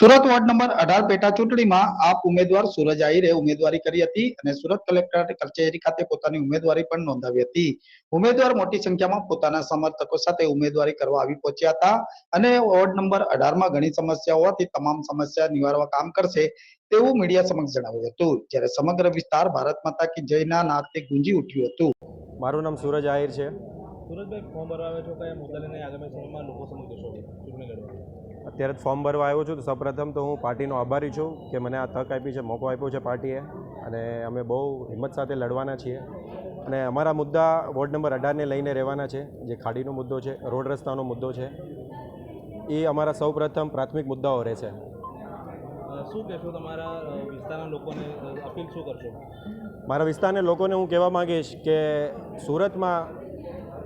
Surat ward number અઢાર પેટા ચૂંટણીમાં આપ ઉમેદવાર સુરજ આહિરે ઉમેદવારી કરી હતી અને સુરત કલેક્ટર કચેરી ખાતે પોતાની ઉમેદવારી પણ નોંધાવી હતી. ઉમેદવાર મોટી સંખ્યામાં પોતાના સમર્થકો સાથે ઉમેદવારી કરવા આવી પહોંચ્યા હતા અને વોર્ડ નંબર અઢારમાં ઘણી સમસ્યા હોવાથી તમામ સમસ્યા નિવારવા કામ કરશે તેવું મીડિયા સમક્ષ જણાવ્યું હતું. જ્યારે સમગ્ર વિસ્તાર ભારત માતા કી જયના નાદથી ગુંજી ઉઠ્યું હતું. મારું નામ સુરજ આહિર છે. સુરજભાઈ ફોર્મ ભરવા આવ્યો છો કયા મુદ્દા લઈને આગામી સમયમાં લોકો સમક્ષ જશો? ચૂંટણી લડવા. અત્યારે જ ફોર્મ ભરવા આવ્યો છું તો સૌપ્રથમ તો હું પાર્ટીનો આભારી છું કે મને આ તક આપી છે મોકો આપ્યો છે પાર્ટીએ અને અમે બહુ હિંમત સાથે લડવાના છીએ. અને અમારા મુદ્દા વોર્ડ નંબર અઢારને લઈને રહેવાના છે જે ખાડીનો મુદ્દો છે રોડ રસ્તાનો મુદ્દો છે એ અમારા સૌપ્રથમ પ્રાથમિક મુદ્દાઓ રહેશે. શું કહેશો તમારા વિસ્તારના લોકોને અપીલ શું કરશો? મારા વિસ્તારના લોકોને હું કહેવા માંગીશ કે સુરતમાં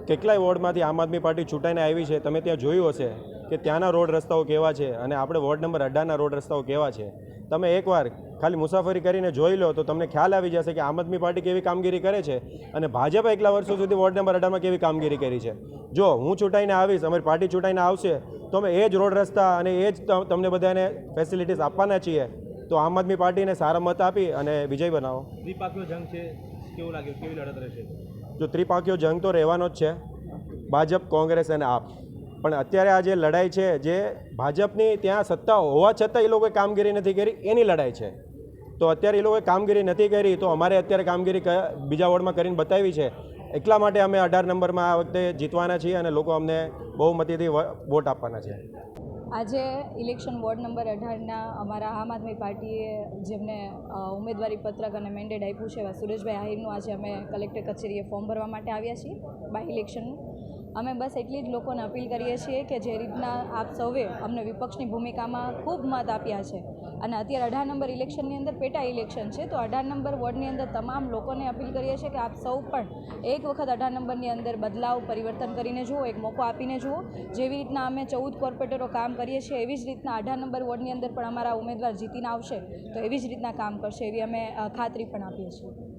કેટલાય વોર્ડમાંથી આમ આદમી પાર્ટી ચૂંટાઈને આવી છે. તમે ત્યાં જોયું હશે કે ત્યાંના રોડ રસ્તાઓ કેવા છે અને આપણે વોર્ડ નંબર અઢારના રોડ રસ્તાઓ કેવા છે. તમે એકવાર ખાલી મુસાફરી કરીને જોઈ લો તો તમને ખ્યાલ આવી જશે કે આમ આદમી પાર્ટી કેવી કામગીરી કરે છે અને ભાજપે એકલા વર્ષો સુધી વોર્ડ નંબર અઢારમાં કેવી કામગીરી કરી છે. જો હું ચૂંટાઈને આવીશ, અમારી પાર્ટી ચૂંટાઈને આવશે, તો અમે એ જ રોડ રસ્તા અને એ જ તમને બધાને ફેસિલિટીઝ આપવાના છીએ. તો આમ આદમી પાર્ટીને સારા મત આપી અને વિજય બનાવો. જંગ છે, કેવું લાગ્યું? કેવી લડત રહેશે? જો ત્રિપાંખીયો જંગ તો રહેવાનો જ છે. ભાજપ, કોંગ્રેસ અને આપ. પણ અત્યારે આ જે લડાઈ છે, જે ભાજપની ત્યાં સત્તા હોવા છતાં એ લોકોએ કામગીરી નથી કરી, એની લડાઈ છે. તો અત્યારે એ લોકોએ કામગીરી નથી કરી, તો અમારે અત્યારે કામગીરી બીજા વોર્ડમાં કરીને બતાવી છે. એટલા માટે અમે અઢાર નંબરમાં આ વખતે જીતવાના છીએ અને લોકો અમને બહુમતીથી વોટ આપવાના છે. આજે ઇલેક્શન વોર્ડ નંબર અઢારના અમારા આમ આદમી પાર્ટીએ જેમને ઉમેદવારી પત્રક અને મેન્ડેટ આપ્યું છે એવા સુરેશભાઈ આહિરનું આજે અમે કલેક્ટર કચેરીએ ફોર્મ ભરવા માટે આવ્યા છીએ. બાય ઇલેક્શનનું અમે બસ એટલી જ લોકોને અપીલ કરીએ છીએ કે જે રીતના આપ સૌએ અમને વિપક્ષની ભૂમિકામાં ખૂબ મત આપ્યા છે. અને અત્યારે અઢાર નંબર ઇલેક્શનની અંદર પેટા ઇલેક્શન છે, તો અઢાર નંબર વોર્ડની અંદર તમામ લોકોને અપીલ કરીએ છીએ કે આપ સૌ પણ એક વખત અઢાર નંબરની અંદર બદલાવ, પરિવર્તન કરીને જુઓ, એક મોકો આપીને જુઓ. જેવી રીતના અમે ચૌદ કોર્પોરેટરો કામ કરીએ છીએ, એવી જ રીતના અઢાર નંબર વોર્ડની અંદર પણ અમારા ઉમેદવાર જીતીને આવશે, તો એવી જ રીતના કામ કરશે એવી અમે ખાતરી પણ આપીએ છીએ.